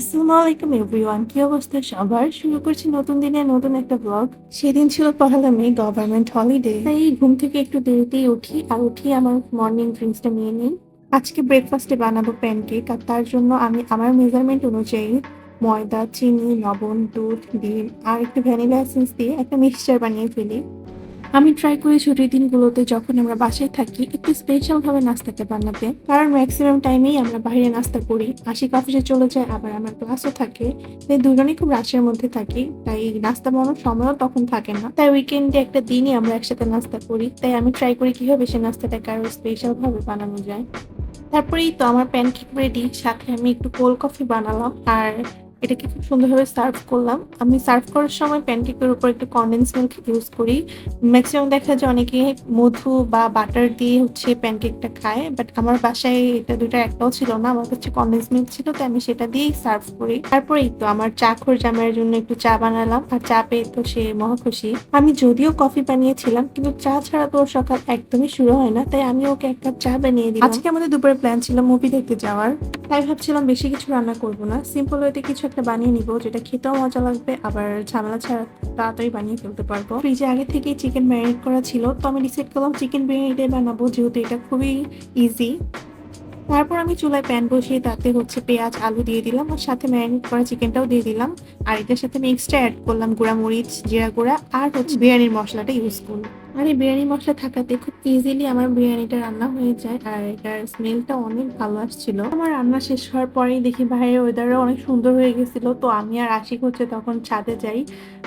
আসসালামু আলাইকুম এভরিওয়ান কি অবস্থা? সবার শুরু করছি নতুন দিনে নতুন একটা ব্লগ সেদিন ছিল পহেলা মে গভর্নমেন্ট হলিডে তাই ঘুম থেকে একটু দেরিতেই উঠি আর উঠি আমার মর্নিং ড্রিঙ্কসটা নিয়ে নিই। আজকে ব্রেকফাস্টে বানাবো প্যানকেক আর তার জন্য আমি আমার মেজারমেন্ট অনুযায়ী ময়দা, চিনি, লবণ, দুধ, ডিম আর একটু ভ্যানিলা এসেন্স দিয়ে একটা মিক্সচার বানিয়ে ফেলি। আমি ট্রাই করি ছুটির দিনগুলোতে যখন আমরা বাসায় থাকি, একটু স্পেশাল ভাবে নাস্তাটা বানাতে। কারণ ম্যাক্সিমাম টাইমেই আমরা বাইরে নাস্তা করি। আশিক অফিসে চলে যায়, আবার আমার ক্লাসও থাকে। তাই দুজনেই খুব রাশের মধ্যে থাকি। তাই নাস্তা বানানোর সময়ও তখন থাকে না। তাই উইকেন্ডে একটা দিনই আমরা একসাথে নাস্তা করি। তাই আমি ট্রাই করি কীভাবে সে নাস্তাটাকে আরও স্পেশাল ভাবে বানানো যায়। তারপরেই তো আমার প্যানকেক রেডি সাথে আমি একটু কোল্ড কফি বানালাম। আর এটাকে খুব সুন্দরভাবে সার্ভ করলাম। আমি সার্ভ করার সময় প্যানকেকের উপর একটু কন্ডেন্স মিল্ক ইউজ করি। ম্যাক্সিমাম দেখা যায় অনেকে মধু বা বাটার দিয়ে হচ্ছে প্যানকেকটা খায় বাট আমার বাসায় এটা দুইটা একটাও ছিল না। আমার কাছে কন্ডেন্স মিল্ক ছিল তো আমি সেটা দিয়েই সার্ভ করি। তারপরেই তো আমার চা খোর জামাইয়ের জন্য একটু চা বানালাম আর চা পেয়ে তো সে মহা খুশি। আমি যদিও কফি বানিয়েছিলাম কিন্তু চা ছাড়া তো ওর সকাল একদমই শুরু হয় না তাই আমি ওকে এক কাপ চা বানিয়ে দিই আজকে আমাদের দুপুরে প্ল্যান ছিল মুভি দেখতে যাওয়ার। তাই ভাবছিলাম বেশি কিছু রান্না করব না। সিম্পল ওয়েতে কিছু একটা বানিয়ে নিব, যেটা খেতেও মজা লাগবে, আবার ঝামেলা ছাড়া তাড়াতাড়ি বানিয়ে ফেলতে পারব। ফ্রিজে আগে থেকেই চিকেন ম্যারিনেট করা ছিল, তো আমি ডিসাইড করলাম চিকেন বিরিয়ানিটাই বানাবো, যেহেতু এটা খুবই ইজি তারপর আমি চুলায় প্যান বসিয়ে, তাতে হচ্ছে পেঁয়াজ, আলু দিয়ে দিলাম, আর সাথে ম্যারিনেট করা চিকেনটাও দিয়ে দিলাম। আর এটার সাথে আমি এক্সট্রা অ্যাড করলাম গুঁড়া মরিচ, জিরা গুঁড়া, আর হচ্ছে বিরিয়ানির মশলাটা ইউজ করলাম। আর এই বিরিয়ানি মশলা থাকাতে খুব ইজিলি আমার বিরিয়ানিটা রান্না হয়ে যায় আর এটার স্মেলটা অনেক ভালো আসছিল। আমার রান্না শেষ হওয়ার পরেই দেখি বাইরের ওয়েদারও অনেক সুন্দর হয়ে গেছিল। তো আমি আর আশিক হচ্ছে তখন ছাদে যাই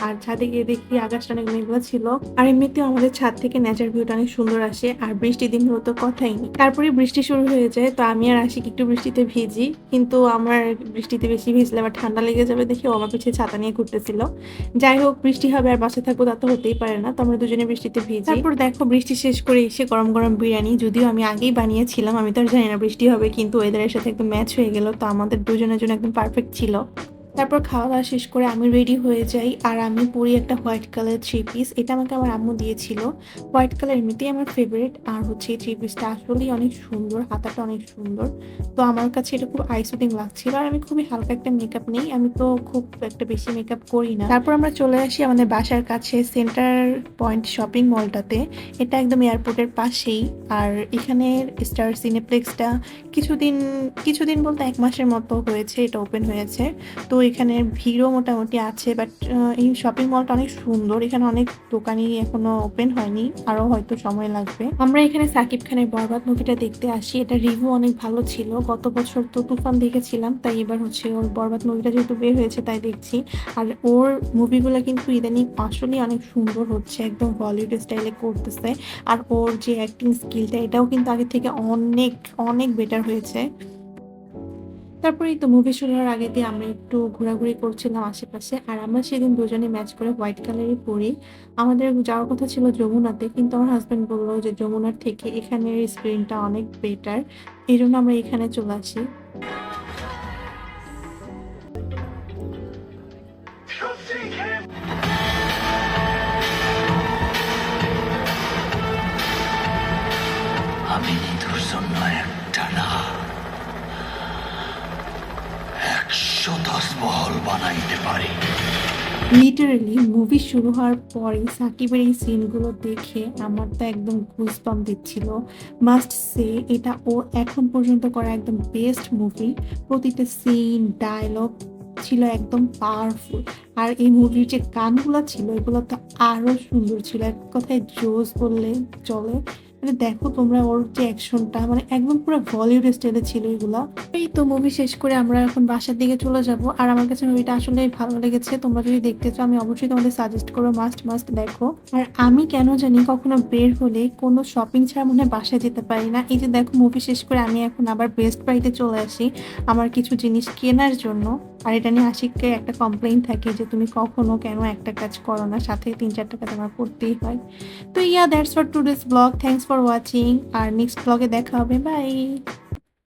আর ছাদে গিয়ে দেখি আকাশটা অনেক মেঘলা ছিল। আর এমনিতেও আমাদের ছাদ থেকে নেচার ভিউটা অনেক সুন্দর আসে আর বৃষ্টি দিন হলো তো কথাই নেই। তারপরে বৃষ্টি শুরু হয়ে যায়, তো আমি আর আশিক একটু বৃষ্টিতে ভিজি। কিন্তু আমার বৃষ্টিতে বেশি ভিজলে আবার ঠান্ডা লেগে যাবে দেখি ও আমার পিছিয়ে ছাতা নিয়ে ঘুরতেছিল। যাই হোক, বৃষ্টি হবে আর বাসে থাকব তা তো হতেই পারে না। তো আমরা দুজনে বৃষ্টিতে ভিজি তারপর দেখো বৃষ্টি শেষ করে এসে গরম গরম বিরিয়ানি, যদিও আমি আগেই বানিয়েছিলাম, আমি তো আর জানি না বৃষ্টি হবে কিন্তু ওয়েদারের সাথে একদম ম্যাচ হয়ে গেল, তো আমাদের দুজনের জন্য একদম পারফেক্ট ছিল। তারপর খাওয়া দাওয়া শেষ করে আমি রেডি হয়ে যাই আর আমি পরি একটা হোয়াইট কালার থ্রি পিস এটা আমাকে আমার আম্মু দিয়েছিল। হোয়াইট কালার এমনিতেই আমার ফেভারিট আর হচ্ছে এই থ্রি পিসটা আসলেই অনেক সুন্দর, হাতাটা অনেক সুন্দর। তো আমার কাছে এটা খুব আইসুটিং লাগছিল আর আমি খুবই হালকা একটা মেকআপ নেই। আমি তো খুব একটা বেশি মেকআপ করি না। তারপর আমরা চলে আসি আমাদের বাসার কাছে সেন্টার পয়েন্ট শপিং মলটাতে এটা একদম এয়ারপোর্টের পাশেই। আর এখানের স্টার সিনেপ্লেক্সটা কিছুদিন কিছুদিন বলতে এক মাসের মতো হয়েছে। এটা ওপেন হয়েছে। তো এখানে ভিড়ও মোটামুটি আছে বাট এই শপিং মলটা অনেক সুন্দর। এখানে অনেক দোকানই এখনও ওপেন হয়নি আরও হয়তো সময় লাগবে। আমরা এখানে সাকিব খানের বরবাদ মুভিটা দেখতে আসি। এটা রিভিউ অনেক ভালো ছিল। গত বছর তো তুফান দেখেছিলাম, তাই এবার হচ্ছে ওর বরবাদ মুভিটা যেহেতু বের হয়েছে তাই দেখছি। আর ওর মুভিগুলো কিন্তু ইদানিং আসলেই অনেক সুন্দর হচ্ছে, একদম বলিউড স্টাইলে করতেছে। আর ওর যে অ্যাক্টিং স্কিলটা এটাও কিন্তু আগে থেকে অনেক অনেক বেটার হয়েছে। তারপরেই তো মুভি শুরু হওয়ার আগে দিয়ে আমরা একটু ঘোরাঘুরি করছিলাম আশেপাশে, আর আমরা সেদিন দুজনে ম্যাচ করে হোয়াইট কালারই পরি আমাদের যাওয়ার কথা ছিল যমুনাতে, কিন্তু আমার হাজব্যান্ড বলল যে যমুনার থেকে এখানের স্ক্রিনটা অনেক বেটার এই জন্য আমরা এখানে চলে আসি। আমি মহল লিটারালি মুভি শুরু হওয়ার পরে সাকিবের এই সিনগুলো দেখে আমার তো একদম গুজবাম দিচ্ছিল। মাস্ট সে এটা ও এখন পর্যন্ত করা একদম বেস্ট মুভি প্রতিটা সিন ডায়লগ ছিল একদম পাওয়ারফুল আর এই মুভির যে গানগুলো ছিল, এগুলো তো আরও সুন্দর ছিল। এক কথায় জোস বললে চলে। মানে দেখো তোমরা ওর যে অ্যাকশনটা মানে একদম পুরো বলিউড স্টাইলে ছিল এগুলো। এই তো মুভি শেষ করে আমরা এখন বাসার দিকে চলে যাব। আর আমার কাছে মুভিটা আসলে ভালো লেগেছে। তোমরা যদি দেখতে চাও, আমি অবশ্যই তোমাদের সাজেস্ট করব। মাস্ট মাস্ট দেখো। আর আমি কেন জানি কখনো বের হলে কোনো শপিং ছাড়া মনে বাসায় যেতে পারি না। এই যে দেখো মুভি শেষ করে আমি এখন আবার বেস্ট বাড়িতে চলে আসি। আমার কিছু জিনিস কেনার জন্য। আর এটা নিয়ে আশিককে একটা কমপ্লেন থাকে যে তুমি কখনো কেন একটা কাজ করো না, সাথে তিন চারটা কাজ আমার করতেই হয়। তো yeah that's for to this blog thanks for watching R next ব্লগে দেখা হবে। বাই